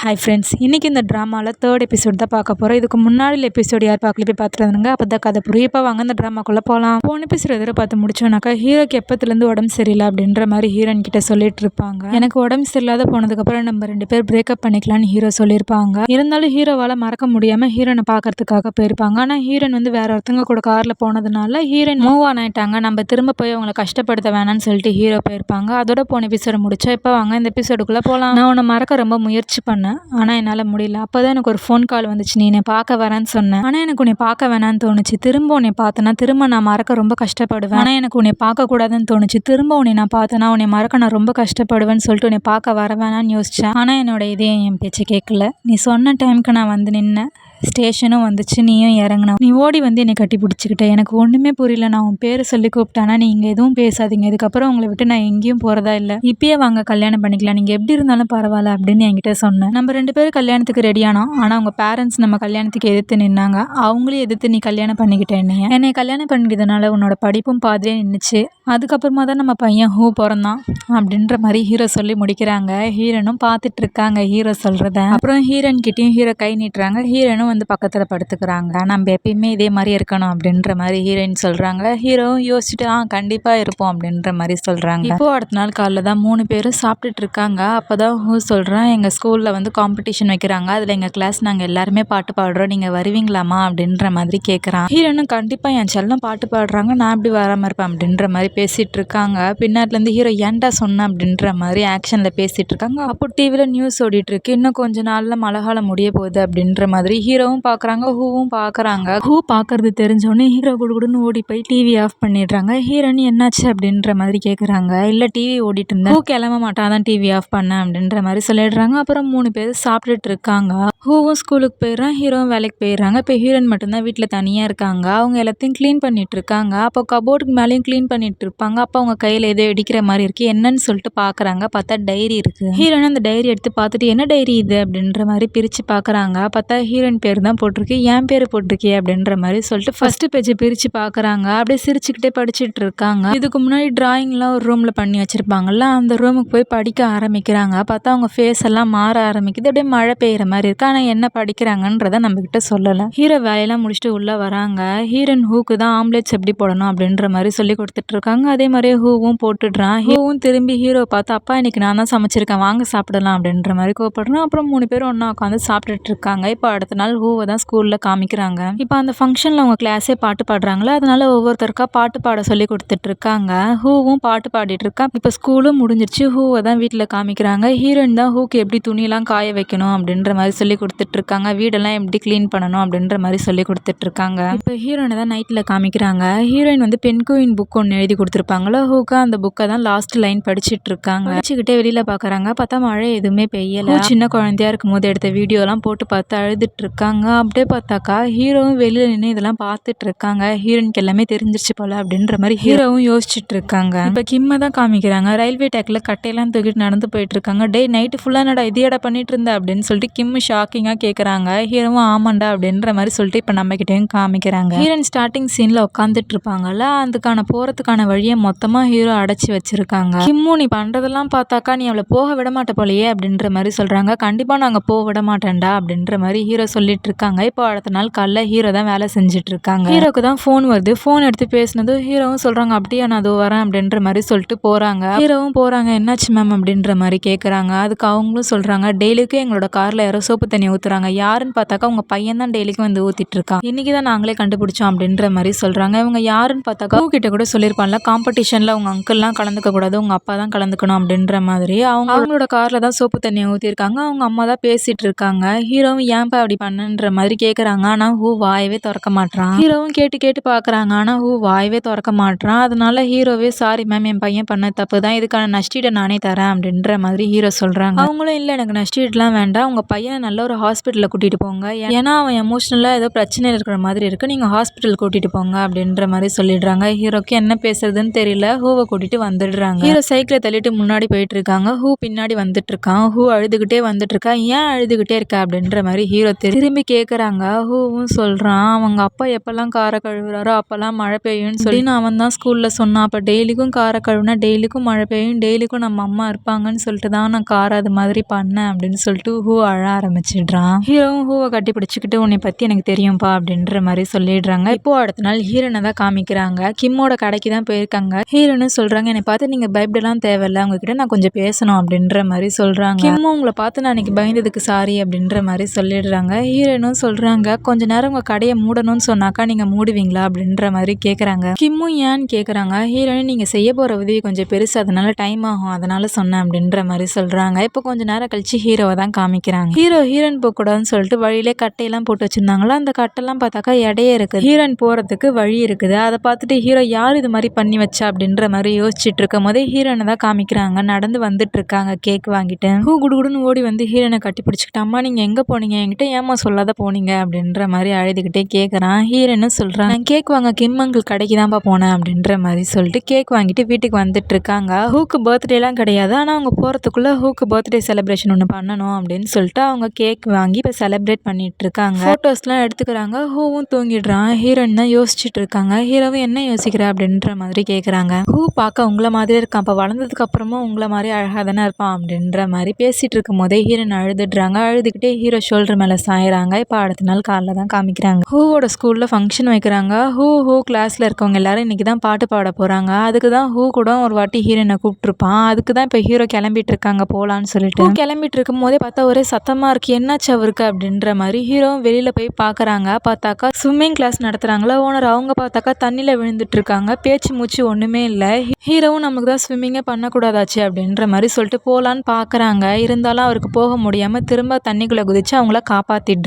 Hi friends இன்றைக்கி இந்த ட்ராமாவில் தேர்ட் எபிசோட் தான் பார்க்க போகிறோம் இதுக்கு முன்னாடி எபிசோடு யார் பார்க்கல? போய் பார்த்துட்டு அப்போ தான் கதை புரியும் இப்போ வாங்க இந்த ட்ராமாக்குள்ளே போகலாம் போன எபிசோட் எதிர பார்த்து முடிச்சோன்னாக்கா ஹீரோக்கு எப்பத்துலேருந்து உடம்பு சரியில்லை அப்படின்ற மாதிரி ஹீரோயின் கிட்ட சொல்லிட்டு இருப்பாங்க. எனக்கு உடம்பு சரியில்லாத போனதுக்கப்புறம் நம்ம ரெண்டு பேர் பிரேக்கப் பண்ணிக்கலாம்னு ஹீரோ சொல்லியிருப்பாங்க. இருந்தாலும் ஹீரோவால் மறக்க முடியாமல் ஹீரோனை பார்க்கறதுக்காக போயிருப்பாங்க. ஆனால் ஹீரோயின் வந்து வேற ஒருத்தவங்க கூட காரில் போனதுனால ஹீரோயின் மூவ் ஆன் ஆயிட்டாங்க. நம்ம திரும்ப போய் அவங்கள கஷ்டப்படுத்த வேணாம்னு சொல்லிட்டு ஹீரோ போயிருப்பாங்க. அதோட போன எபிசோடு முடிச்சா இப்போ வாங்க இந்த எபிசோடுக்குள்ளே போகலாம் நான் உன்னை மறக்க ரொம்ப முயற்சி பண்ணேன். ஆனால் என்னால் முடியல. அப்போ தான் எனக்கு ஒரு ஃபோன் கால் வந்துச்சு. நீ என்னை பார்க்க வரேன்னு சொன்னேன். ஆனால் எனக்கு உன்னை பார்க்க வேணான்னு தோணுச்சு. திரும்ப உன்னை பார்த்தேன்னா திரும்ப நான் மறக்க ரொம்ப கஷ்டப்படுவேன். ஆனால் எனக்கு உன்னை பார்க்கக்கூடாதுன்னு தோணுச்சு. திரும்ப உன்னை நான் பார்த்தேன்னா உன்னை மறக்க நான் ரொம்ப கஷ்டப்படுவேன்னு சொல்லிட்டு உன்னை பார்க்க வர வேணான்னு யோசித்தேன் ஆனால் என்னோட இதே என் பேச்சு கேட்கல. நீ சொன்ன டைமுக்கு நான் வந்து நின்னேன். ஸ்டேஷனும் வந்துச்சு நீயும் இறங்கினா. நீ ஓடி வந்து என்னை கட்டி பிடிச்சிக்கிட்ட. எனக்கு ஒன்றுமே புரியல. நான் உன் பேரை சொல்லி கூப்பிட்டானா? நீங்கள் எதுவும் பேசாதீங்க. இதுக்கப்புறம் உங்களை விட்டு நான் எங்கேயும் போகிறதா இல்லை. இப்பயே வாங்க கல்யாணம் பண்ணிக்கலாம். நீங்கள் எப்படி இருந்தாலும் பரவாயில்ல அப்படின்னு என்கிட்ட சொன்னேன். நம்ம ரெண்டு பேரும் கல்யாணத்துக்கு ரெடியானோம் ஆனால் அவங்க பேரண்ட்ஸ் நம்ம கல்யாணத்துக்கு எதிர்த்து நின்னாங்க. அவங்களையும் எதிர்த்து நீ கல்யாணம் பண்ணிக்கிட்டேன் என்னைய. என்னை கல்யாணம் பண்ணிக்கிறதுனால உன்னோட படிப்பும் பாதிலே நின்றுச்சு அதுக்கப்புறமா தான் நம்ம பையன் ஹூ பிறந்தான் அப்படின்ற மாதிரி ஹீரோ சொல்லி முடிக்கிறாங்க. ஹீரோனும் பார்த்துட்டு இருக்காங்க ஹீரோ சொல்கிறத அப்புறம் ஹீரோன் கிட்டேயும் ஹீரோ கை நீட்டுறாங்க. ஹீரோனும் வந்து பக்கத்தில் படுத்துக்கிறாங்க. நம்ம எப்பயுமே இதே மாதிரி இருக்கணும் அப்படின்ற மாதிரி ஹீரோயின் சொல்கிறாங்க ஹீரோவும் யோசிச்சுட்டு ஆ கண்டிப்பாக இருப்போம் அப்படின்ற மாதிரி சொல்கிறாங்க இப்போது அடுத்த நாள் காலைல தான் மூணு பேரும் சாப்பிட்டுட்டு இருக்காங்க. அப்போ தான் ஹூ சொல்கிறேன் எங்கள் ஸ்கூலில் வந்து காம்படிஷன் வைக்கிறாங்க. அதில் எங்கள் கிளாஸ் நாங்கள் எல்லாருமே பாட்டு பாடுறோம். நீங்கள் வருவீங்களாமா அப்படின்ற மாதிரி கேட்குறான் ஹீரோனும் கண்டிப்பாக என் செல்லம் பாட்டு பாடுறாங்க. நான் இப்படி வராமல் இருப்பேன் அப்படின்ற மாதிரி பேசிகிட்டு இருக்காங்க. பின்னாட்லேருந்து ஹீரோ ஏன்டா சொன்னேன் அப்படின்ற மாதிரி ஆக்ஷனில் பேசிகிட்டு இருக்காங்க. அப்போ டிவியில் நியூஸ் ஓடிட்டு இருக்கு. இன்னும் கொஞ்ச நாளில் மழை காலம் முடிய போகுது அப்படின்ற மாதிரி ஹீரோ ஹீரோவும் பார்க்குறாங்க ஹூவும் பார்க்குறாங்க. ஹூ பார்க்கறது தெரிஞ்சோடனே ஹீரோ குடுகுடுன்னு ஓடி போய் டிவி ஆஃப் பண்ணிடுறாங்க. ஹீரோனி என்னாச்சு அப்படின்ற மாதிரி கேட்குறாங்க இல்லை டிவி ஓடிட்டு இருந்தேன். ஹூ கிளம்ப மாட்டான் தான் டிவி ஆஃப் பண்ணேன் அப்படின்ற மாதிரி சொல்லிடுறாங்க. அப்புறம் மூணு பேர் சாப்பிட்டுட்டு இருக்காங்க. ஹூவும் ஸ்கூலுக்கு போயிடுறான் ஹீரோவும் வேலைக்கு போயிடுறாங்க. இப்போ ஹீரோயின் மட்டும்தான் வீட்டில் தனியாக இருக்காங்க. அவங்க எல்லாத்தையும் க்ளீன் பண்ணிட்டு இருக்காங்க. அப்போ கபோர்டுக்கு மேலேயும் க்ளீன் பண்ணிட்டு இருப்பாங்க. அப்போ அவங்க கையில் ஏதோ இடிக்கிற மாதிரி இருக்கு. என்னன்னு சொல்லிட்டு பார்க்குறாங்க. பார்த்தா டைரி இருக்கு. ஹீரோயின் அந்த டைரி எடுத்து பார்த்துட்டு என்ன டைரி இது? அப்படின்ற மாதிரி பிரித்து பார்க்குறாங்க. பார்த்தா ஹீரோயின் பேர் தான் போட்டிருக்கு. என் பேர் போட்டிருக்கே அப்படின்ற மாதிரி சொல்லிட்டு ஃபர்ஸ்ட் பேஜை பிரித்து பார்க்குறாங்க அப்படியே சிரிச்சுக்கிட்டே படிச்சுட்டு இருக்காங்க. இதுக்கு முன்னாடி ட்ராயிங்லாம் ஒரு ரூமில் பண்ணி வச்சுருப்பாங்கல்ல அந்த ரூமுக்கு போய் படிக்க ஆரம்பிக்கிறாங்க. பார்த்தா அவங்க ஃபேஸ் எல்லாம் மாற ஆரம்பிக்குது. அப்படியே மழை பெய்கிற மாதிரி இருக்குது ஆனால் என்ன படிக்கிறாங்கன்றதை நம்மக்கிட்ட சொல்லலை. ஹீரோ வேலையெல்லாம் முடிச்சுட்டு உள்ளே வராங்க. ஹீரன் ஹூக்கு தான் ஆம்லேட்ஸ் எப்படி போடணும் அப்படின்ற மாதிரி சொல்லி கொடுத்துட்டு இருக்காங்க. அதே மாதிரியே ஹூவும் போட்டுடுறான். ஹூவும் திரும்பி ஹீரோ பார்த்து அப்பா இன்னைக்கு நான் தான் சமைச்சிருக்கேன். வாங்க சாப்பிடலாம் அப்படின்ற மாதிரி கூப்பிடுறான். அப்புறம் மூணு பேரும் ஒன்றா உட்காந்து சாப்பிட்டுட்டு இருக்காங்க. இப்போ அடுத்த நாள் ஹூவை தான் ஸ்கூலில் காமிக்கிறாங்க. இப்போ அந்த ஃபங்க்ஷனில் அவங்க கிளாஸே பாட்டு பாடுறாங்களா? அதனால ஒவ்வொருத்தருக்கா பாட்டு பாட சொல்லி கொடுத்துட்டு இருக்காங்க ஹூவும் பாட்டு பாடிட்டு இருக்கா இப்போ ஸ்கூலும் முடிஞ்சிருச்சு. ஹூவை தான் வீட்டில் காமிக்கிறாங்க. ஹீரோயின் தான் ஹூக்கு எப்படி துணியெல்லாம் காய வைக்கணும் அப்படின்ற மாதிரி சொல்லி கொடுத்துட்டு இருக்காங்க வீடெல்லாம் எப்படி க்ளீன் பண்ணணும் அப்படின்ற மாதிரி சொல்லி கொடுத்துட்டு இருக்காங்க இப்போ ஹீரோயினை தான் நைட்டில் காமிக்கிறாங்க. ஹீரோயின் வந்து பென்குயின் புக் ஒன்று எழுதி கொடுத்துருப்பாங்களோ ஹூக்கா அந்த புக்கை தான் லாஸ்ட் லைன் படிச்சுட்டு இருக்காங்க படிச்சுக்கிட்டே வெளியில் பார்க்குறாங்க பார்த்தா மழை எதுவுமே பெய்யலை. சின்ன குழந்தையா இருக்கும் போது எடுத்த வீடியோலாம் போட்டு பார்த்து அழுதுட்டு இருக்காங்க. அப்படியே பார்த்தாக்கா ஹீரோவும் வெளியில் நின்று இதெல்லாம் பார்த்துட்டு இருக்காங்க ஹீரோயினுக்கு எல்லாமே தெரிஞ்சிருச்சு போல அப்படின்ற மாதிரி ஹீரோவும் யோசிச்சுட்டு இருக்காங்க இப்போ கிம்மை தான் காமிக்கிறாங்க. ரயில்வே டேக்கில் கட்டையெல்லாம் தூக்கிட்டு நடந்து போயிட்டு இருக்காங்க டே நைட்டு ஃபுல்லாக நடா இதையடா பண்ணிட்டு இருந்த அப்படின்னு சொல்லிட்டு கிம் ஷாக்கிங்காக கேட்குறாங்க ஹீரோவும் ஆமாண்டா அப்படின்ற மாதிரி சொல்லிட்டு இப்போ நம்ம கிட்டேயும் காமிக்கிறாங்க. ஹீரோயின் ஸ்டார்டிங் சீனில் உட்காந்துட்டு இருப்பாங்கல்ல அதுக்கான போகிறதுக்கான வழியை மொத்தமாக ஹீரோ அடைச்சி வச்சிருக்காங்க. கிம்மு நீ பண்ணுறதெல்லாம் பார்த்தாக்கா நீ அவளை போக விட மாட்ட போலையே அப்படின்ற மாதிரி சொல்கிறாங்க கண்டிப்பாக நாங்கள் போக விட மாட்டேன்டா அப்படின்ற மாதிரி ஹீரோ சொல்லிட்டு இருக்காங்க இப்போ அடுத்த நாள் காலைல ஹீரோ தான் வேலை செஞ்சுட்டு இருக்காங்க ஹீரோக்கு தான் ஃபோன் வருது. ஃபோன் எடுத்து பேசினது ஹீரோவும் சொல்கிறாங்க அப்படியே நான் அது வரேன் அப்படின்ற மாதிரி சொல்லிட்டு போகிறாங்க ஹீரோவும் போகிறாங்க என்னாச்சு மேம் அப்படின்ற மாதிரி கேட்குறாங்க அதுக்கு அவங்களும் சொல்கிறாங்க டெய்லிக்கும் எங்களோட காரில் யாரோ சோப்பு தண்ணி ஊற்றுறாங்க யாருன்னு பார்த்தாக்கா உங்க பையன் தான் டெய்லிக்கும் வந்து ஊற்றிட்டு இருக்கான் இன்றைக்கி தான் நாங்களே கண்டுபிடிச்சோம் அப்படின்ற மாதிரி சொல்கிறாங்க இவங்க யாருன்னு பார்த்தாக்கா கிட்ட கூட சொல்லியிருப்பான்ல காம்படிஷன்ல உங்க அங்கிள்லாம் கலந்துக்க கூடாது உங்க அப்பா தான் கலந்துக்கணும் அப்படின்ற மாதிரி அவங்க அவங்களோட காரில் தான் சோப்பு தண்ணியை ஊற்றிருக்காங்க அவங்க அம்மா தான் பேசிகிட்டு இருக்காங்க ஹீரோவும் ஏன்பா அப்படி பண்ண? பண்ணுன்ற மாதிரி கேட்குறாங்க ஆனால் ஹூ வாயவே திறக்க மாட்றான். ஹீரோவும் கேட்டு கேட்டு பார்க்குறாங்க ஆனால் ஹூ வாயவே திறக்க மாட்றான். அதனால ஹீரோவே சாரி மேம் என் பையன் பண்ண தப்பு தான். இதுக்கான நஷ்டீடை நானே தரேன். அப்படின்ற மாதிரி ஹீரோ சொல்கிறாங்க அவங்களும் இல்லை எனக்கு நஷ்டீடெலாம் வேண்டாம். உங்கள் பையனை நல்ல ஒரு ஹாஸ்பிட்டலில் கூட்டிகிட்டு போங்க. ஏன்னா அவன் எமோஷ்னலாக ஏதோ பிரச்சனையில் இருக்கிற மாதிரி இருக்குது நீங்கள் ஹாஸ்பிட்டல் கூட்டிகிட்டு போங்க. அப்படின்ற மாதிரி சொல்லிடுறாங்க. ஹீரோக்கு என்ன பேசுறதுன்னு தெரியல. ஹூவை கூட்டிகிட்டு வந்துடுறாங்க. ஹீரோ சைக்கிளை தள்ளிட்டு முன்னாடி போயிட்டு இருக்காங்க. ஹூ பின்னாடி வந்துட்டு இருக்கான். ஹூ அழுதுகிட்டே வந்துட்டு இருக்கா? ஏன் அழுதுகிட்டே இருக்கா? அப்படின்ற மாதிரி ஹீரோ திரும்பி திரும்பி கேட்குறாங்க ஹூவும் சொல்கிறான் அவங்க அப்பா எப்போல்லாம் காரை கழுவுறாரோ அப்போல்லாம் மழை பெய்யும்னு சொல்லி நான் அவன் தான் ஸ்கூலில் சொன்னான். அப்போ டெய்லிக்கும் காரை கழுவுனா டெய்லிக்கும் மழை பெய்யும். டெய்லிக்கும் நம்ம அம்மா இருப்பாங்கன்னு சொல்லிட்டு தான் நான் காரை அது மாதிரி பண்ணேன் அப்படின்னு சொல்லிட்டு ஹூ அழ ஆரம்பிச்சிடுறான். ஹீரோவும் ஹூவை கட்டி பிடிச்சிக்கிட்டு உன்னை பற்றி எனக்கு தெரியும்ப்பா அப்படின்ற மாதிரி சொல்லிடுறாங்க. இப்போ அடுத்த நாள் ஹீரோனை தான் காமிக்கிறாங்க. கிம்மோட கடைக்கு தான் போயிருக்காங்க. ஹீரோன்னு சொல்கிறாங்க என்னை பார்த்து நீங்கள் பயப்படலாம் தேவையில்ல. உங்ககிட்ட நான் கொஞ்சம் பேசணும் அப்படின்ற மாதிரி சொல்கிறாங்க கிம்மும் உங்களை பார்த்து நான் அன்னைக்கு பயந்ததுக்கு சாரி அப்படின்ற மாதிரி சொல்லிடுறாங்க. ஹீரோனும் சொல்கிறாங்க கொஞ்ச நேரம் உங்கள் கடையை மூடணும்னு சொன்னாக்கா நீங்கள் மூடுவீங்களா? அப்படின்ற மாதிரி கேட்குறாங்க கிம்மும் ஏன்னு கேட்குறாங்க ஹீரோயின் நீங்கள் செய்ய போகிற உதவி கொஞ்சம் பெருசு அதனால டைம் ஆகும் அதனால சொன்னேன் அப்படின்ற மாதிரி சொல்கிறாங்க இப்போ கொஞ்ச நேரம் கழிச்சு ஹீரோவை தான் காமிக்கிறாங்க. ஹீரோ ஹீரோயின் போகக்கூடாதுன்னு சொல்லிட்டு வழியிலே கட்டையெல்லாம் போட்டு வச்சுருந்தாங்களோ? அந்த கட்டெல்லாம் பார்த்தாக்கா இடையே இருக்குது. ஹீரோயின் போகிறதுக்கு வழி இருக்குது. அதை பார்த்துட்டு ஹீரோ யார் இது மாதிரி பண்ணி வச்சா? அப்படின்ற மாதிரி யோசிச்சுட்டு இருக்கும் போதே ஹீரோனை தான் காமிக்கிறாங்க. நடந்து வந்துட்டு இருக்காங்க கேக் வாங்கிட்டு. ஹூ குடுகுடுன்னு ஓடி வந்து ஹீரோனை கட்டி பிடிச்சிக்கிட்டு அம்மா நீங்கள் எங்கே போனீங்க? என்கிட்ட ஏமா சொல்லாத போனீங்க அப்படின்ற மாதிரி அழுதுகிட்டே கேட்குறான் ஹீரோன்னு சொல்கிறான் நான் கேக் வாங்க கிம் அங்கிள் கடைக்கு தான்ப்பா போனேன் அப்படின்ற மாதிரி சொல்லிட்டு கேக் வாங்கிட்டு வீட்டுக்கு வந்துட்டு இருக்காங்க. ஹூக்கு பர்த்டேலாம் கிடையாது. ஆனால் அவங்க போகிறதுக்குள்ளே ஹூக்கு பர்த்டே செலிப்ரேஷன் ஒன்று பண்ணணும் அப்படின்னு சொல்லிட்டு அவங்க கேக் வாங்கி இப்போ செலிப்ரேட் பண்ணிட்டு இருக்காங்க. ஃபோட்டோஸ்லாம் எடுத்துக்கிறாங்க. ஹூவும் தூங்கிடுறான். ஹீரோயின் தான் யோசிச்சுட்டு இருக்காங்க? ஹீரோவும் என்ன யோசிக்கிற அப்படின்ற மாதிரி கேட்குறாங்க ஹூ பார்க்க உங்களை மாதிரி இருக்கான். அப்போ வளர்ந்ததுக்கு அப்புறமும் உங்களை மாதிரி அழகாக தானே இருப்பான் அப்படின்ற மாதிரி பேசிகிட்டு இருக்கும் போதே ஹீரோயின் அழுதுடுறாங்க. அழுதுகிட்டே ஹீரோ ஷோல்டர் மேலே சாயறாங்க இப்போ அடுத்த நாள் காலைல தான் காமிக்கிறாங்க. ஹூவோட ஸ்கூலில் ஃபங்க்ஷன் வைக்கிறாங்க. ஹூ ஹூ கிளாஸில் இருக்கவங்க எல்லாரும் இன்றைக்கி தான் பாட்டு பாட போகிறாங்க அதுக்கு தான் ஹூ கூட ஒரு வாட்டி ஹீரோயினை கூப்பிட்டுருப்பான். அதுக்கு தான் இப்போ ஹீரோ கிளம்பிட்டு இருக்காங்க போகலான்னு சொல்லிட்டு. கிளம்பிட்டு இருக்கும் போதே பார்த்தா ஒரே சத்தமாக இருக்குது என்னாச்சு அவருக்கு? அப்படின்ற மாதிரி ஹீரோவும் வெளியில் போய் பார்க்குறாங்க. பார்த்தாக்கா ஸ்விம்மிங் கிளாஸ் நடத்துகிறாங்களா ஓனர் அவங்க பார்த்தாக்கா தண்ணியில் விழுந்துட்டு இருக்காங்க. பேச்சு மூச்சு ஒன்றுமே இல்லை. ஹீரோவும் நமக்கு தான் ஸ்விம்மிங்கே பண்ணக்கூடாதாச்சு அப்படின்ற மாதிரி சொல்லிட்டு போகலான்னு பார்க்குறாங்க. இருந்தாலும் அவருக்கு போக முடியாமல் திரும்ப தண்ணிக்குள்ளே குதிச்சு அவங்கள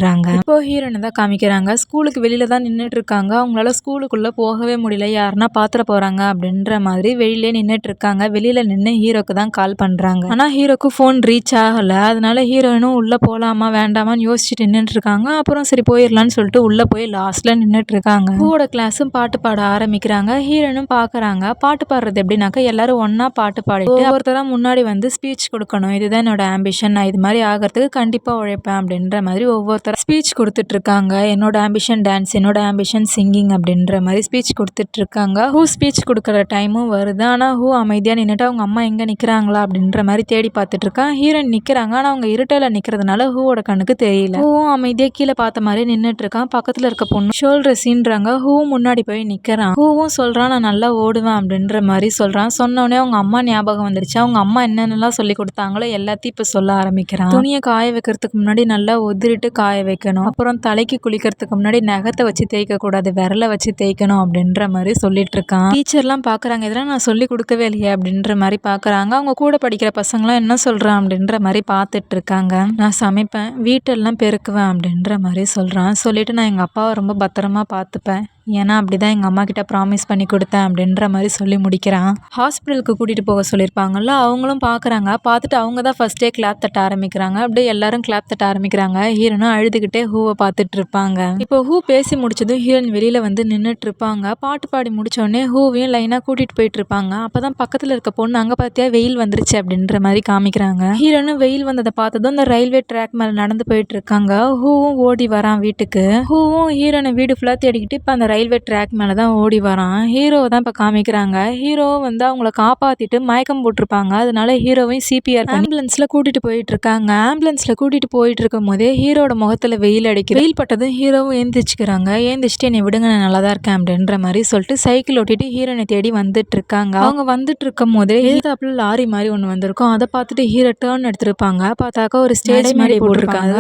காப்பாற்றிடுறாங்க இப்போ ஹீரோனை தான் காமிக்கிறாங்க. ஸ்கூலுக்கு வெளியில தான் நின்றுட்டு இருக்காங்க அவங்களால ஸ்கூலுக்குள்ளே போகவே முடியல. யாருன்னா பாத்திர போகிறாங்க அப்படின்ற மாதிரி வெளியிலே நின்றுட்டு இருக்காங்க வெளியில் நின்று ஹீரோக்கு தான் கால் பண்ணுறாங்க ஆனால் ஹீரோக்கு ஃபோன் ரீச் ஆகலை. அதனால ஹீரோயினும் உள்ளே போகலாமா வேண்டாமான்னு யோசிச்சுட்டு நின்றுட்டு இருக்காங்க அப்புறம் சரி போயிடலான்னு சொல்லிட்டு உள்ளே போய் லாஸ்ட்டில் நின்றுட்டு இருக்காங்க பூவோட கிளாஸும் பாட்டு பாட ஆரம்பிக்கிறாங்க. ஹீரோனும் பார்க்குறாங்க பாட்டு பாடுறது எப்படின்னாக்கா எல்லாரும் ஒன்றா பாட்டு பாடிட்டு ஒவ்வொருத்தராக முன்னாடி வந்து ஸ்பீச் கொடுக்கணும். இதுதான் என்னோட ஆம்பிஷன் நான் இது மாதிரி ஆகிறதுக்கு கண்டிப்பாக உழைப்பேன் அப்படின்ற மாதிரி ஒவ்வொருத்தர ஸ்பீச் கொடுத்துட்ருக்காங்க. என்னோட ஆம்பிஷன் டான்ஸ் என்னோட ஆம்பிஷன் சிங்கிங் அப்படின்ற மாதிரி ஸ்பீச் கொடுத்துட்ருக்காங்க. ஹூ ஸ்பீச் கொடுக்குற டைமும் வருது. ஆனால் ஹூ அமைதியாக நின்றுட்டு அவங்க அம்மா எங்கே நிற்கிறாங்களா அப்படின்ற மாதிரி தேடி பார்த்துட்ருக்கான் ஹீரோயின் நிற்கிறாங்க ஆனால் அவங்க இருட்டில் நிற்கிறதுனால ஹூவோட கண்ணுக்கு தெரியல. ஹூவும் அமைதியாக கீழே பார்த்த மாதிரி நின்றுட்டுருக்கான் பக்கத்தில் இருக்க பொண்ணு ஷோல்டர் சீன்றாங்க. ஹூவும் முன்னாடி போய் நிற்கிறான் ஹூவும் சொல்கிறான் நான் நல்லா ஓடுவேன் அப்படின்ற மாதிரி சொல்கிறான் சொன்னோடனே அவங்க அம்மா ஞாபகம் வந்துருச்சு. அவங்க அம்மா என்னென்னலாம் சொல்லி கொடுத்தாங்களோ எல்லாத்தையும் இப்போ சொல்ல ஆரம்பிக்கிறான். துணியை காய வைக்கிறதுக்கு முன்னாடி நல்லா உதிரிட்டு காய வைக்கணும். அப்புறம் தலைக்கு குளிக்கிறதுக்கு முன்னாடி நகத்தை வச்சு தேய்க்க கூடாது விரலை வச்சு தேய்க்கணும் அப்படின்ற மாதிரி சொல்லிட்டு இருக்கான் டீச்சர்லாம் பார்க்குறாங்க இதெல்லாம் நான் சொல்லி கொடுக்கவே இல்லையே அப்படின்ற மாதிரி பார்க்குறாங்க. அவங்க கூட படிக்கிற பசங்களாம் என்ன சொல்கிறான் அப்படின்ற மாதிரி பார்த்துட்டு இருக்காங்க நான் சமைப்பேன் வீட்டெல்லாம் பெருக்குவேன் அப்படின்ற மாதிரி சொல்கிறான் சொல்லிட்டு நான் எங்கள் அப்பாவை ரொம்ப பத்திரமா பார்த்துப்பேன். ஏன்னா அப்படி தான் எங்கள் அம்மா கிட்ட ப்ராமிஸ் பண்ணி கொடுத்தேன் அப்படின்ற மாதிரி சொல்லி முடிக்கிறான். ஹாஸ்பிட்டலுக்கு கூட்டிகிட்டு போக சொல்லியிருப்பாங்கல்ல அவங்களும் பார்க்குறாங்க பார்த்துட்டு அவங்க தான் ஃபஸ்ட்டே கிளாப் தட்ட ஆரம்பிக்கிறாங்க. அப்படியே எல்லாரும் கிளாப் தட்ட ஆரம்பிக்கிறாங்க. ஹீரோனும் அழுதுகிட்டே ஹூவை பார்த்துட்டு இருப்பாங்க. இப்போ ஹூ பேசி முடிச்சதும் ஹீரோயின் வெளியில் வந்து நின்றுட்டு இருப்பாங்க. பாட்டு பாடி முடிச்சோடனே ஹூவையும் லைனாக கூட்டிகிட்டு போயிட்டு இருப்பாங்க. அப்போ தான் பக்கத்தில் இருக்க பொண்ணு அங்கே பார்த்தியா வெயில் வந்துருச்சு அப்படின்ற மாதிரி காமிக்கிறாங்க. ஹீரோனும் வெயில் வந்ததை பார்த்ததும் அந்த ரயில்வே ட்ராக் மேலே நடந்து போயிட்டு இருக்காங்க. ஹூவும் ஓடி வரான் வீட்டுக்கு. ஹூவும் ஹீரோனை வீடு ஃபுல்லாக தேடிக்கிட்டு இப்போ அந்த ரயில்வே ட்ராக் மேலே தான் ஓடி வரான். ஹீரோவை தான் இப்போ காமிக்கிறாங்க. ஹீரோ வந்து அவங்கள காப்பாற்றிட்டு மயக்கம் போட்டிருப்பாங்க. அதனால ஹீரோவையும் சிபிஆர் ஆம்புலன்ஸில் கூட்டிகிட்டு போயிட்டு இருக்காங்க. ஆம்புலன்ஸில் கூட்டிகிட்டு போயிட்டு இருக்கும் போதே ஹீரோட முகத்தில் வெயில் அடிக்குது. வெயில் பட்டதும் ஹீரோவும் ஏந்திரிச்சுக்கிறாங்க. ஏந்திரிச்சிட்டு என்னை விடுங்க நான் நல்லா தான் இருக்கேன் அப்படின்ற மாதிரி சொல்லிட்டு சைக்கிள் ஓட்டிட்டு ஹீரோனை தேடி வந்துட்டு இருக்காங்க. அவங்க வந்துட்டு இருக்கும் போதே எதிர்த்தாப்புல லாரி மாதிரி ஒன்று வந்திருக்கும். அதை பார்த்துட்டு ஹீரோ டேர்ன் எடுத்திருப்பாங்க. பார்த்தாக்கா ஒரு ஸ்டேஜ் மாதிரி போட்டிருக்காங்க.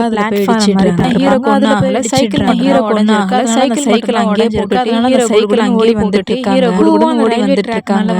Hero cycle Hero cycle cycle அங்கேயே சைக்கிள் வந்துட்டு குடுகுடுன்னு ஓடி வந்துட்டு இருக்காங்க.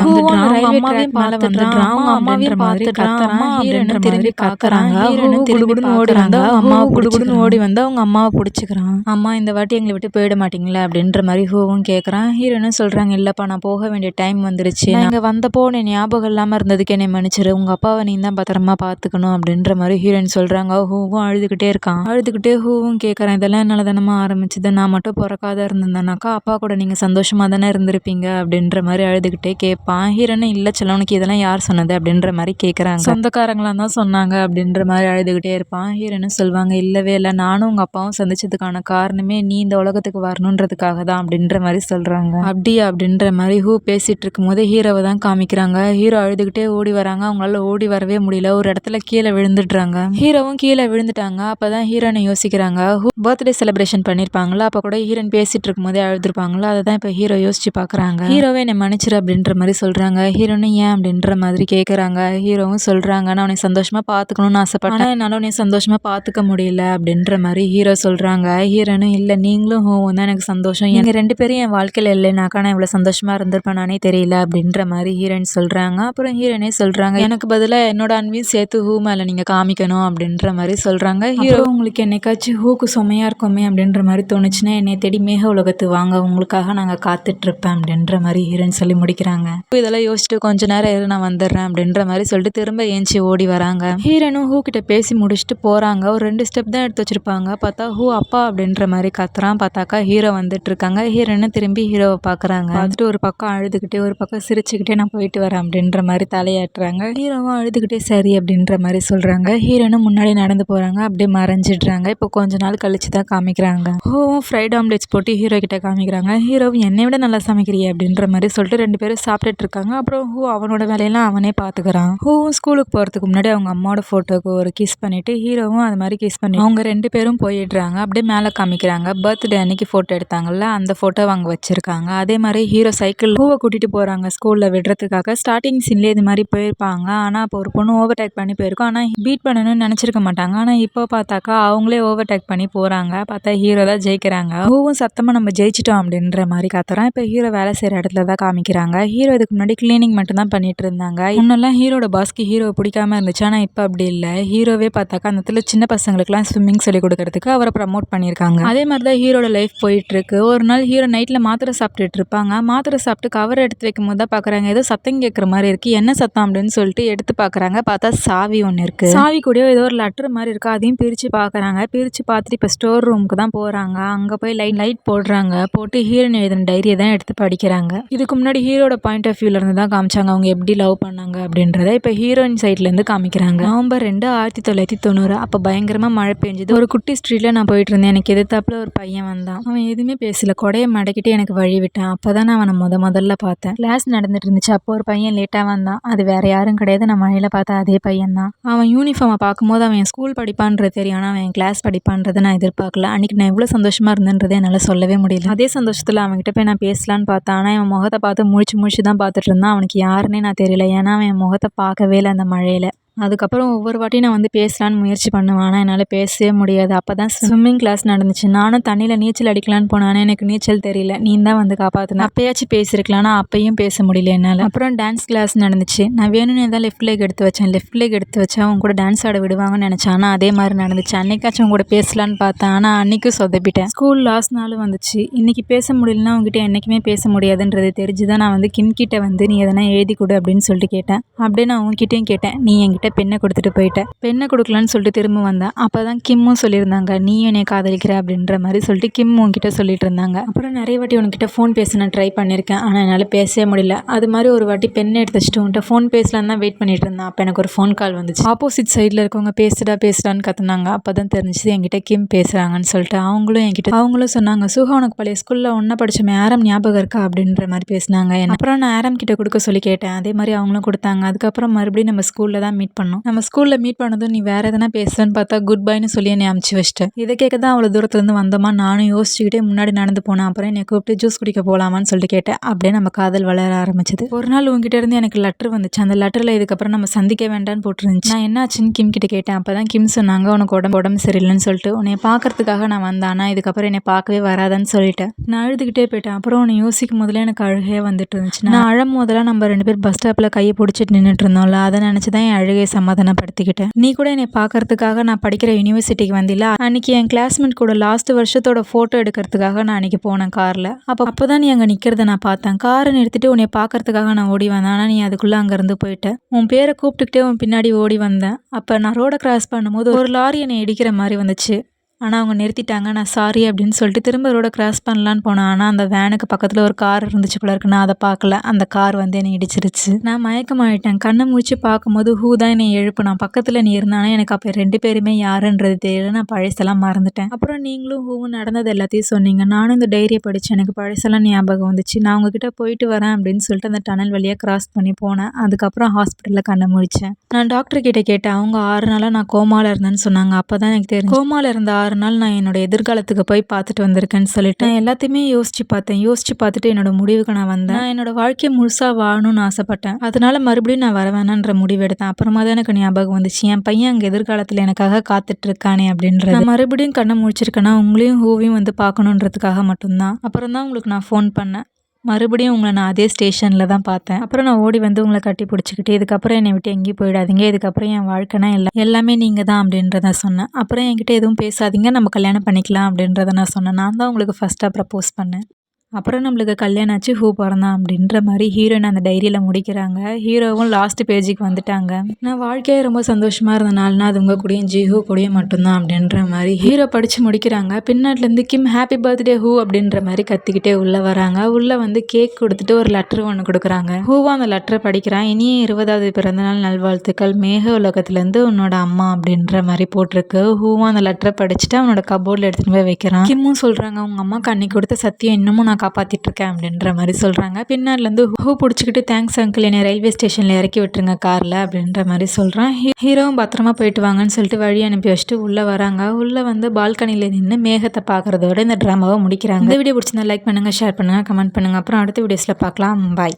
அம்மாவையும் வந்துடுறான் அவங்க அம்மாவையும் மாதிரி கத்துறான் ஹீரோன்னு திரும்பி காக்குறாங்க குடுகுடுன்னு ஓடி வந்து அவங்க அம்மாவை குடுகுடுன்னு ஓடி வந்து அவங்க அம்மாவை பிடிச்சிக்கிறான். அம்மா இந்த வாட்டி எங்களை விட்டு போயிட மாட்டீங்களா அப்படின்ற மாதிரி ஹூவும் கேட்குறான் ஹீரோன்னு சொல்றாங்க இல்லப்பா நான் போக வேண்டிய டைம் வந்துருச்சு. நாங்க வந்தப்போ உன்னை ஞாபகம் இல்லாம இருந்ததுக்கு என்னை மன்னிச்சிரு. உங்க அப்பாவை நீ தான் பத்திரமா பாத்துக்கணும் அப்படின்ற மாதிரி ஹீரோயின் சொல்றாங்க. ஹூவும் அழுதுகிட்டே இருக்கான். அழுதுகிட்டே ஹூவும் கேட்குறான் இதெல்லாம் என்னால தானமா ஆரம்பிச்சது? நான் மட்டும் பிறக்காத இருந்திருந்தேனாக்கா அப்பா கூட நீங்கள் சந்தோஷமாக தானே இருந்திருப்பீங்க அப்படின்ற மாதிரி அழுதுகிட்டே கேட்பான். ஹீரோனு இல்லை செல்லம் உனக்கு இதெல்லாம் யார் சொன்னது? அப்படின்ற மாதிரி கேட்குறாங்க சொந்தக்காரங்களாம் தான் சொன்னாங்க அப்படின்ற மாதிரி அழுதுகிட்டே இருப்பான். ஹீரோனு சொல்லுவாங்க இல்லவே இல்லை நானும் உங்கள் அப்பாவும் சந்திச்சதுக்கான காரணமே நீ இந்த உலகத்துக்கு வரணுன்றதுக்காக தான் அப்படின்ற மாதிரி சொல்கிறாங்க அப்படியா அப்படின்ற மாதிரி ஹூ பேசிகிட்டு இருக்கும்போது ஹீரோவை தான் காமிக்கிறாங்க. ஹீரோ அழுதுகிட்டே ஓடி வராங்க. அவங்களால ஓடி வரவே முடியல. ஒரு இடத்துல கீழே விழுந்துடுறாங்க. ஹீரோவும் கீழே விழுந்துட்டாங்க. அப்போ தான் ஹீரோனை யோசிக்கிறாங்க பர்த்டே செலிப்ரேஷன் பண்ணியிருப்பாங்களா அப்போ கூட ஹீரோன் பேசிட்டு இருக்கும்போதே அழுதுருப்பாங்களா அதை தான் இப்போ ஹீரோ யோசிச்சு பார்க்குறாங்க. ஹீரோவே என்னை மன்னிச்சிரு அப்படின்ற மாதிரி சொல்கிறாங்க ஹீரோனும் ஏன் அப்படின்ற மாதிரி கேட்குறாங்க ஹீரோவும் சொல்கிறாங்க நான் உன்னை சந்தோஷமாக பார்த்துக்கணும்னு ஆசைப்பட்டேன். ஆனால் என்னால் உன்னை சந்தோஷமாக பார்த்துக்க முடியல அப்படின்ற மாதிரி ஹீரோ சொல்கிறாங்க ஹீரோனும் இல்லை நீங்களும் ஹோவும் தான் எனக்கு சந்தோஷம். எங்கள் ரெண்டு பேரும் என் வாழ்க்கையில் இல்லைனாக்கா நான் இவ்வளோ சந்தோஷமாக இருந்திருப்பேன் நானே தெரியல அப்படின்ற மாதிரி ஹீரோயின் சொல்கிறாங்க அப்புறம் ஹீரோனே சொல்கிறாங்க எனக்கு பதிலாக என்னோட அன்பையும் சேர்த்து ஹூ மேலே நீங்கள் காமிக்கணும் அப்படின்ற மாதிரி சொல்கிறாங்க ஹீரோ உங்களுக்கு என்னைக்காச்சும் ஹூக்கு சுமையாக இருக்குமே அப்படின்ற மாதிரி தோணுச்சுன்னா என்னை தேடி மேக உலகத்து வாங்க. உங்களுக்காக நாங்கள் காத்துட்ருப்பேன் அப்படின்ற மாதிரி ஹீரோயின் சொல்லி முடிக்கிறாங்க. இதெல்லாம் யோசிச்சுட்டு கொஞ்ச நேரம் இரு நான் வந்துடுறேன் அப்படின்ற மாதிரி சொல்லிட்டு திரும்ப ஏஞ்சி ஓடி வராங்க. ஹீரோனும் ஹூ கிட்ட பேசி முடிச்சுட்டு போகிறாங்க ஒரு ரெண்டு ஸ்டெப் தான் எடுத்து வச்சிருப்பாங்க. பார்த்தா ஹூ அப்பா அப்படின்ற மாதிரி கத்துறான். பார்த்தாக்கா ஹீரோ வந்துட்டு இருக்காங்க ஹீரோன்னு திரும்பி ஹீரோவை பார்க்குறாங்க. வந்துட்டு ஒரு பக்கம் அழுதுகிட்டே ஒரு பக்கம் சிரிச்சுக்கிட்டே நான் போயிட்டு வரேன் அப்படின்ற மாதிரி தலையாட்டுறாங்க. ஹீரோவும் அழுதுகிட்டே சரி அப்படின்ற மாதிரி சொல்கிறாங்க ஹீரோனும் முன்னாடி நடந்து போகிறாங்க அப்படியே மறைஞ்சிடுறாங்க. இப்போ கொஞ்ச நாள் கழிச்சு தான் காமிக்கிறாங்க. ஹோவும் ஃப்ரைட் ஆம்லெட்ஸ் போட்டு ஹீரோ கிட்ட சமைக்கிறாங்க. ஹீரோவும் என்னை விட நல்லா சமைக்கிறியே அப்படின்ற மாதிரி சொல்லிட்டு ரெண்டு பேரும் சாப்பிட்டுட்டு இருக்காங்க. அப்புறம் ஹூ அவனோட வேலையெல்லாம் அவனே பார்த்துக்கிறான். ஹூவும் ஸ்கூலுக்கு போகிறதுக்கு முன்னாடி அவங்க அம்மாவோட ஃபோட்டோக்கு ஒரு கிஸ் பண்ணிவிட்டு ஹீரோவும் அது மாதிரி கிஸ் பண்ணி அவங்க ரெண்டு பேரும் போயிடுறாங்க. அப்படியே மேலே காமிக்கிறாங்க. பர்த்டே அன்னைக்கு ஃபோட்டோ எடுத்தாங்கல்ல அந்த ஃபோட்டோ அவங்க வச்சுருக்காங்க. அதே மாதிரி ஹீரோ சைக்கிள் ஹூவை கூட்டிகிட்டு போகிறாங்க ஸ்கூலில் விடுறதுக்காக. ஸ்டார்டிங் சீன்லேயே இது மாதிரி போயிருப்பாங்க. ஆனால் அப்போ ஒரு பொண்ணு ஓவர்டேக் பண்ணி போயிருக்கோம். ஆனால் பீட் பண்ணணும்னு நினச்சிருக்க மாட்டாங்க. ஆனால் இப்போ பார்த்தாக்கா அவங்களே ஓவர்டேக் பண்ணி போகிறாங்க பார்த்தா ஹீரோ தான் ஜெயிக்கிறாங்க. ஹூவும் சத்தமாக நம்ம ஜெயிச்சிட்டோம் அப்படின்ற மாதிரி காத்துறான் இப்போ ஹீரோ வேலை செய்கிற இடத்துல தான் காமிக்கிறாங்க. ஹீரோ இதுக்கு முன்னாடி கிளீனிங் மட்டும் தான் பண்ணிட்டு இருந்தாங்க. முன்னெல்லாம் ஹீரோட பாஸ்க்கு ஹீரோவை பிடிக்காம இருந்துச்சு. ஆனால் இப்போ அப்படி இல்லை. ஹீரோவே பார்த்தாக்கா அந்த இடத்துல சின்ன பசங்களுக்குலாம் ஸ்விம்மிங் சொல்லி கொடுக்கறதுக்கு அவரை ப்ரமோட் பண்ணியிருக்காங்க. அதே மாதிரி தான் ஹீரோட லைஃப் போயிட்டு இருக்கு ஒரு நாள் ஹீரோ நைட்டில் மாத்திரை சாப்பிட்டுட்டு இருப்பாங்க. மாத்திரை சாப்பிட்டு கவர் எடுத்து வைக்கும் போது தான் பார்க்குறாங்க ஏதோ சத்தம் கேட்குற மாதிரி இருக்கு. என்ன சத்தம் அப்படின்னு சொல்லிட்டு எடுத்து பார்க்குறாங்க. பார்த்தா சாவி ஒன்று இருக்கு. சாவி கூட ஏதோ ஒரு லெட்டர் மாதிரி இருக்கு. அதையும் பிரித்து பார்க்குறாங்க. பிரித்து பார்த்துட்டு இப்போ ஸ்டோர் ரூமுக்கு தான் போகிறாங்க அங்கே போய் லைட் லைட் போடுறாங்க. போட்டு ஹீரோயின் எழுதின டைரியை தான் எடுத்து படிக்கிறாங்க. இதுக்கு முன்னாடி ஹீரோட பாயிண்ட் ஆஃப் வியூலேருந்து தான் காமிச்சாங்க. அவங்க எப்படி லவ் பண்ணாங்க அப்படின்றத இப்போ ஹீரோயின் சைட்லேருந்து காமிக்கிறாங்க. நவம்பர் ரெண்டு ஆயிரத்தி தொள்ளாயிரத்தி தொண்ணூறு. அப்போ பயங்கரமாக மழை பெஞ்சுது. ஒரு குட்டி ஸ்ட்ரீட்டில் நான் போயிட்டு இருந்தேன். எனக்கு எதிர்த்தாப்புல ஒரு பையன் வந்தான். அவன் எதுவுமே பேசல. கொடையை மடக்கிட்டு எனக்கு வழி விட்டான். அப்போ தான் நான் அவனை முத முதல்ல பார்த்தேன். கிளாஸ் நடந்துட்டு இருந்துச்சு. அப்போ ஒரு பையன் லேட்டாக வந்தான். அது வேற யாரும் கிடையாது. நான் மழையில் பார்த்த அதே பையன் தான். அவன் யூனிஃபார்மை பார்க்கும்போது அவன் ஸ்கூல் படிப்பான்றது தெரியும். ஆனால் அவன் கிளாஸ் படிப்பான்றதை நான் எதிர்பார்க்கல. அன்றைக்கி நான் எவ்வளோ சந்தோஷமாக இருந்தேன்றதை என்னால் சொல்லவே முடியல. அதே சந்தோஷத்தில் அவன்கிட்ட போய் நான் பேசலான்னு பார்த்தேன். ஆனால் அவன் முகத்தை பார்த்து முழிச்சு முழிச்சு தான் பார்த்துட்டு இருந்தான். அவனுக்கு யாருன்னே நான் தெரியல. ஏன்னா அவன் என் முகத்தை பார்க்கவே இல்லை அந்த மழையில். அதுக்கப்புறம் ஒவ்வொரு வாட்டியும் நான் வந்து பேசலான்னு முயற்சி பண்ணுவேன். ஆனால் என்னால் பேசவே முடியாது. அப்போ தான் ஸ்விம்மிங் கிளாஸ் நடந்துச்சு. நானும் தண்ணியில் நீச்சல் அடிக்கலான்னு போனேன். எனக்கு நீச்சல் தெரியல. நீ தான் வந்து காப்பாற்றின அப்பயாச்சும் பேசியிருக்கலாம் ஆனால் அப்பையும் பேச முடியல என்னால். அப்புறம் டான்ஸ் கிளாஸ் நடந்துச்சு. நான் வேணும்னே தான் லெஃப்ட் லெக் எடுத்து வச்சேன். லெஃப்ட் லெக் எடுத்து வச்சா அவங்க கூட டான்ஸ் ஆட விடுவாங்கன்னு நினச்சேன். ஆனால் அதே மாதிரி நடந்துச்சு. அன்னைக்காச்சும் அவங்க கூட பேசலான்னு பார்த்தேன். ஆனால் அன்னைக்கும் சொதப்பிட்டேன். ஸ்கூல் லாஸ்ட் நாளும் வந்துச்சு. இன்னைக்கு பேச முடியலன்னா அவங்ககிட்ட என்றைக்குமே பேச முடியாதுன்றது தெரிஞ்சு தான் நான் வந்து கிம் கிட்ட வந்து நீ எதனா எழுதி கொடு அப்படின்னு சொல்லிட்டு கேட்டேன். அப்படியே நான் உங்ககிட்டயும் கேட்டேன். நீ என்கிட்ட பெண்ணை கொடுத்துட்டு போயிட்டேன் பெண்ணை கொடுக்கலான்னு சொல்லிட்டு திரும்ப வந்தேன் அப்போ தான் கிம்மும் சொல்லியிருந்தாங்க நீ என்னை காதலிக்கிற? அப்படின்ற மாதிரி சொல்லிட்டு கிம் உன்கிட்ட சொல்லிட்டு இருந்தாங்க. அப்புறம் நிறைய வாட்டி உன்கிட்ட ஃபோன் பேச நான் ட்ரை பண்ணியிருக்கேன். ஆனால் என்னால் பேசவே முடியல. அது மாதிரி ஒரு வாட்டி பெண்ணை எடுத்து வச்சுட்டு உன்கிட்ட ஃபோன் பேசலான்னு தான் வெயிட் பண்ணிட்டு இருந்தேன். அப்போ எனக்கு ஒரு ஃபோன் கால் வந்துச்சு. ஆப்போசிட் சைடில் இருக்கவங்க பேசுடா பேசுடான்னு கத்துனாங்க. அப்போ தான் தெரிஞ்சுது என்கிட்ட கிம் பேசுகிறாங்கன்னு சொல்லிட்டு அவங்களும் என்கிட்ட அவங்களும் சொன்னாங்க சுகா உனக்கு பழைய ஸ்கூலில் ஒன்றா படிச்ச ஆரம் ஞாபகம் இருக்கா? அப்படின்ற மாதிரி பேசினாங்க. அப்புறம் நான் ஆரம் கிட்ட கொடுக்க சொல்லி கேட்டேன். அதே மாதிரி அவங்களும் கொடுத்தாங்க. அதுக்கப்புறம் மறுபடியும் நம்ம ஸ்கூலில் தான் மீட் பண்ணோம். நம்ம ஸ்கூலில் மீட் பண்ணதும் நீ வேற எதனா பேசுன்னு பார்த்தா குட் பைன்னு சொல்லி என்னை அமுச்சு வச்சிட்டேன். இதை கேட்க தான் அவ்வளோ தூரத்துலேருந்து வந்தோமா? நானும் யோசிச்சுக்கிட்டே முன்னாடி நடந்து போனேன். அப்புறம் என்னை கூப்பிட்டு ஜூஸ் குடிக்க போகலாமான்னு சொல்லிட்டு கேட்டேன். அப்படியே நம்ம காதல் வளர ஆரம்பிச்சது. ஒரு நாள் உங்ககிட்ட இருந்து எனக்கு லெட்டர் வந்துச்சு. அந்த லெட்டரில் இதுக்கப்புறம் நம்ம சந்திக்க வேண்டாம்னு போட்டுருந்துச்சு. நான் என்னாச்சுன்னு கிம் கிட்ட கேட்டேன். அப்போ தான் கிம் சொன்னாங்க உனக்கு உடம்பு உடம்பு சரியில்லைன்னு சொல்லிட்டு. உன்னை பார்க்கறதுக்காக நான் வந்தேன். ஆனால் இதுக்கப்புறம் என்னை பார்க்கவே வராதான்னு சொல்லிட்டேன். நான் அழுதுகிட்டே போயிட்டேன். அப்புறம் உன்னை யோசிக்கும் முதல்ல எனக்கு அழுகையே வந்துட்டு இருந்துச்சு. நான் அழும் முதல்ல நம்ம ரெண்டு பேர் பஸ் ஸ்டாப்பில் கையை பிடிச்சிட்டு நின்றுட்டு இருந்தோம்ல. அதை நினச்சி தான் என் அழுகையை சமாதானப்படுத்திக்கிட்டேன். நீ கூட என்னை பார்க்கறதுக்காக நான் படிக்கிற யூனிவர்சிட்டிக்கு வந்தில்ல. அன்னைக்கு என் கிளாஸ்மேட் கூட லாஸ்ட் வருஷத்தோட ஃபோட்டோ எடுக்கிறதுக்காக நான் அன்னைக்கு போனேன் காரில் அப்போ அப்போ தான் நீ அங்கே நிற்கிறத நான் பார்த்தேன். காரை நிறுத்திட்டு உன்னை பார்க்கறதுக்காக நான் ஓடி வந்தேன். ஆனால் நீ அதுக்குள்ளே அங்கேருந்து போயிட்டேன் உன் பேரை கூப்பிட்டுக்கிட்டே உன் பின்னாடி ஓடி வந்தேன். அப்போ நான் ரோடை கிராஸ் பண்ணும்போது ஒரு லாரி என்னை இடிக்கிற மாதிரி வந்துச்சு. ஆனால் அவங்க நிறுத்திட்டாங்க. நான் சாரி அப்படின்னு சொல்லிட்டு திரும்ப ரோடை கிராஸ் பண்ணலான்னு போனேன். ஆனால் அந்த வேனுக்கு பக்கத்தில் ஒரு கார் இருந்துச்சு போல இருக்கு. நான் அதை பார்க்கல. அந்த கார் வந்து என்னை இடிச்சிருச்சு. நான் மயக்கமாயிட்டேன். கண்ணை முடிச்சு பார்க்கும்போது ஹூ தான் என்னை எழுப்புனான் பக்கத்தில் நீ இருந்தானே எனக்கு அப்போ ரெண்டு பேருமே யாருன்றது தெரியல. நான் பழசெல்லாம் மறந்துட்டேன். அப்புறம் நீங்களும் ஹூவும் நடந்தது எல்லாத்தையும் சொன்னீங்க. நானும் இந்த டைரியை படித்தேன் எனக்கு பழசெல்லாம் ஞாபகம் வந்துச்சு. நான் உங்ககிட்ட போயிட்டு வரேன் அப்படின்னு சொல்லிட்டு அந்த டனல் வழியாக கிராஸ் பண்ணி போனேன். அதுக்கப்புறம் ஹாஸ்பிட்டலில் கண்ணை முடித்தேன் நான் டாக்டர் கிட்ட கேட்டேன். அவங்க ஆறு நாளாக நான் கோமாவில் இருந்தேன்னு சொன்னாங்க. அப்போ தான் எனக்கு தெரியும் கோமாவில் இருந்த ஆறு நாள் நான் என்னோட எதிர்காலத்துக்கு போய் பார்த்துட்டு வந்திருக்கேன்னு சொல்லிட்டு நான் எல்லாத்தையுமே யோசிச்சு பார்த்தேன். யோசிச்சு பார்த்துட்டு என்னோட முடிவுக்கு நான் வந்தேன். நான் என்னோட வாழ்க்கையை முழுசாக வாழணும்னு ஆசைப்பட்டேன். அதனால மறுபடியும் நான் வர வேணான்ற முடிவு எடுத்தேன். அப்புறமா தான் எனக்கு ஞாபகம் வந்துச்சு. என் பையன் அங்கே எதிர்காலத்தில் எனக்காக காத்துட்டு இருக்கானே அப்படின்றது. நான் மறுபடியும் கண்ணை முழிச்சிருக்கேன்னா உங்களையும் ஹூவையும் வந்து பார்க்கணுன்றதுக்காக மட்டும்தான். அப்புறம் தான் உங்களுக்கு நான் ஃபோன் பண்ணேன். மறுபடியும் உங்களை நான் அதே ஸ்டேஷனில் தான் பார்த்தேன். அப்புறம் நான் ஓடி வந்து உங்களை கட்டி பிடிச்சிக்கிட்டு இதுக்கப்புறம் என்னை விட்டு எங்கேயும் போயிடாதீங்க இதுக்கப்புறம் என் வாழ்க்கைனா இல்லை எல்லாமே நீங்கள் தான் அப்படின்றத சொன்னேன். அப்புறம் என்கிட்ட எதுவும் பேசாதீங்க நம்ம கல்யாணம் பண்ணிக்கலாம் அப்படின்றத நான் சொன்னேன். நான் தான் உங்களுக்கு ஃபஸ்ட்டாக ப்ரப்போஸ் பண்ணேன். அப்புறம் நம்மளுக்கு கல்யாணம் ஆச்சு ஹூ பிறந்தான் அப்படின்ற மாதிரி ஹீரோயின் அந்த டைரியில் முடிக்கிறாங்க. ஹீரோவும் லாஸ்ட் பேஜுக்கு வந்துட்டாங்க. நான் வாழ்க்கையே ரொம்ப சந்தோஷமாக இருந்த நாள்னா அது உங்கள் கூடயும் ஜிஹூ கூடயும் மட்டும்தான் அப்படின்ற மாதிரி ஹீரோ படித்து முடிக்கிறாங்க. பின்னாட்டிலேருந்து கிம் ஹாப்பி பர்த்டே ஹூ அப்படின்ற மாதிரி கத்திக்கிட்டே உள்ளே வராங்க. உள்ளே வந்து கேக் கொடுத்துட்டு ஒரு லெட்டர் ஒன்று கொடுக்குறாங்க. ஹூவும் அந்த லெட்டரை படிக்கிறான். இனியும் இருபதாவது பிறந்தநாள் நல்வாழ்த்துக்கள். மேக உலகத்துலேருந்து உன்னோட அம்மா அப்படின்ற மாதிரி போட்டிருக்கு. ஹூவும் அந்த லெட்டரை படிச்சுட்டு அவனோட கபோர்டில் எடுத்துகிட்டு போய் வைக்கிறான். கிம்மும் சொல்கிறாங்க உங்கள் அம்மா அன்னைக்கு கொடுத்த சத்தியம் இன்னமும் நான் காப்பாற்றிட்டுருக்கேன் அப்படின்ற மாதிரி சொல்கிறாங்க பின்னாடிலேருந்து ஹூ பிடிச்சிக்கிட்டு தேங்க்ஸ் அங்கிள் என்னை ரயில்வே ஸ்டேஷனில் இறக்கி விட்டுருங்க காரில் அப்படின்ற மாதிரி சொல்கிறான் ஹீரோவும் பத்திரமா போயிட்டு வாங்கன்னு சொல்லிட்டு வழி அனுப்பி வச்சுட்டு உள்ளே வராங்க. உள்ளே வந்து பால்கனியில் நின்று மேகத்தை பார்க்குறதோட இந்த ட்ராமாவை முடிக்கிறாங்க. இந்த வீடியோ பிடிச்சிருந்தா லைக் பண்ணுங்கள் ஷேர் பண்ணுங்கள் கமெண்ட் பண்ணுங்கள் அப்புறம் அடுத்த வீடியோஸில் பார்க்கலாம். பாய்